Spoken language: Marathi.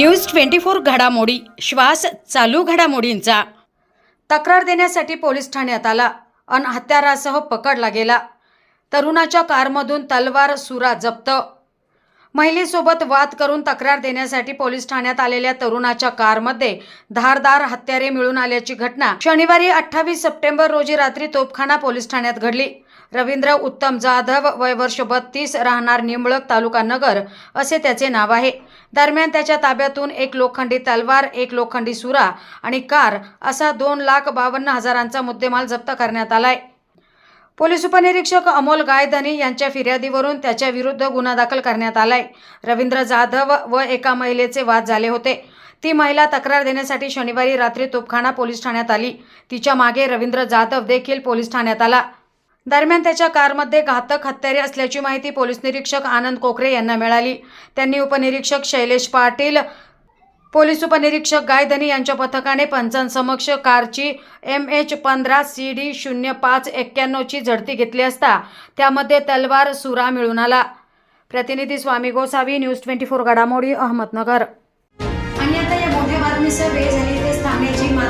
न्यूज ट्वेंटी फोर घडामोडी श्वास चालू घडामोडींचा. तक्रार देण्यासाठी पोलीस ठाण्यात आला. अन हत्यारासह पकडला गेला. तरुणाच्या कारमधून तलवार सुरा जप्त. महिलेसोबत वाद करून तक्रार देण्यासाठी पोलीस ठाण्यात आलेल्या तरुणाच्या कारमध्ये धारदार हत्यारे मिळून आल्याची घटना शनिवारी अठ्ठावीस सप्टेंबर रोजी रात्री तोपखाना पोलीस ठाण्यात घडली. रवींद्र उत्तम जाधव वय वर्ष बत्तीस राहणार निंबळक तालुका नगर असे त्याचे नाव आहे. दरम्यान त्याच्या ताब्यातून एक लोखंडी तलवार एक लोखंडी सुरा आणि कार असा दोन लाख बावन्न हजारांचा मुद्देमाल जप्त करण्यात आलाय. पोलीस उपनिरीक्षक अमोल गायधनी यांच्या फिर्यादीवरून त्याच्या विरुद्ध गुन्हा दाखल करण्यात आलाय. रवींद्र जाधव व एका महिलेचे वाद झाले होते. ती महिला तक्रार देण्यासाठी शनिवारी रात्री तोपखाना पोलीस ठाण्यात आली. तिच्यामागे रवींद्र जाधव देखील पोलीस ठाण्यात आला. दरम्यान त्याच्या कारमध्ये घातक हत्यारे असल्याची माहिती पोलीस निरीक्षक आनंद कोकरे यांना मिळाली. त्यांनी उपनिरीक्षक शैलेश पाटील पोलीस उपनिरीक्षक गायधनी यांच्या पथकाने पंचांसमक्ष कारची एम एच पंधरा सी डी शून्य पाच एक्क्याण्णवची झडती घेतली असता त्यामध्ये तलवार सुरा मिळून आला. प्रतिनिधी Swami Gosavi news twenty four घडामोडी अहमदनगर. आणि आता या मोठ्या बातमीसह वेळ झाली इथेच थांबण्याची मात्र